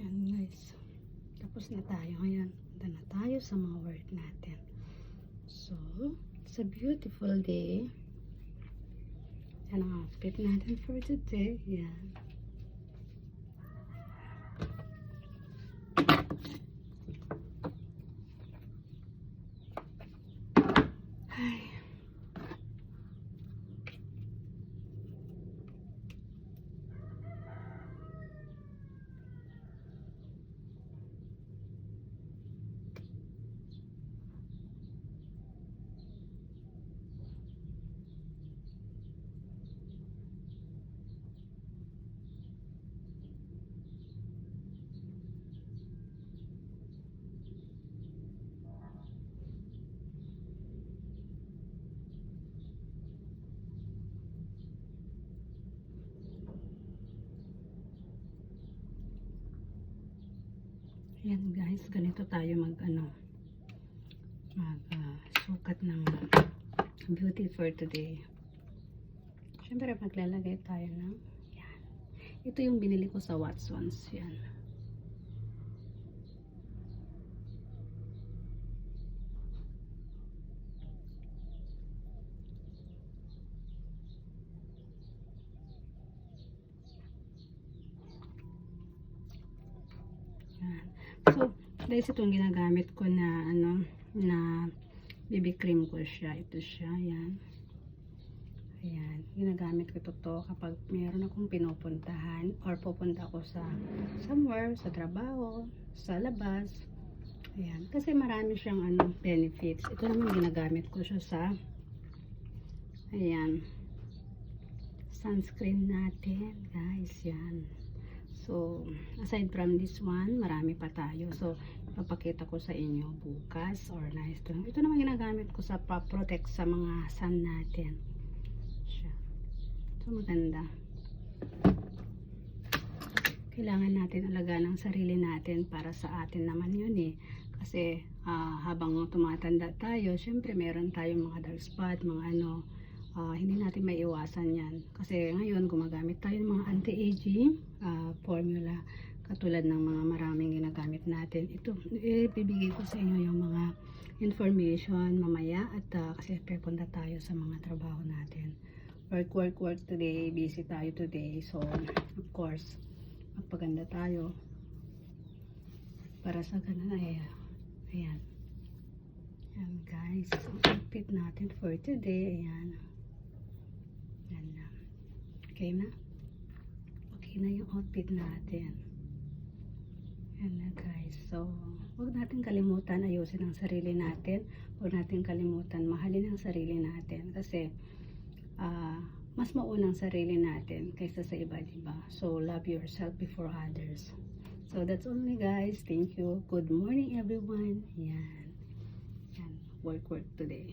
Yan guys. Tapos na tayo. Ngayon, punta na tayo sa mga work natin. So, it's a beautiful day. Yan ang outfit natin for today. Yan. Ay. Yan guys, ganito tayo mag ano mag ah, sukat ng beauty for today. Siyempre maglalagay tayo ng yan. Ito yung binili ko sa Watsons. Yan. Yan. So, guys, itong ginagamit ko na, ano, na BB cream ko siya. Ito siya, yan. Ayan. Ginagamit ko ito to kapag mayroon akong pinupuntahan or pupunta ako sa somewhere, sa trabaho, sa labas. Ayan. Kasi marami siyang ano, benefits. Ito naman ginagamit ko siya sa ayan sunscreen natin guys yan So, aside from this one, marami pa tayo. So, papakita ko sa inyo bukas or next. Ito, ito naman ginagamit ko sa pa-protect sa mga sun natin. Siya. So, maganda. Kailangan natin alagaan ang sarili natin para sa atin naman yun eh. Kasi, ah, habang tumatanda tayo, syempre meron tayong mga dark spot, mga ano, ah, hindi natin may iwasan yan. Kasi ngayon gumagamit tayo ng mga anti-aging ah, formula katulad ng mga maraming ginagamit natin. Ito, ibibigay ko sa inyo yung mga information mamaya at ah, kasi pupunta tayo sa mga trabaho natin. Work, work, work today. Busy tayo today. So, of course, magpaganda tayo para sa ganun ay ayan. Ayan guys, ang outfit natin for today. Ayan. Yan na. Okay na? Okay na yung outfit natin. Yan na guys. So, huwag natin kalimutan ayusin ang sarili natin. Huwag natin kalimutan mahalin ang sarili natin. Kasi, ah, mas maunang sarili natin kaysa sa iba, diba? So, love yourself before others. So, that's only guys. Thank you. Good morning everyone. Yan. Yan. Work, work today.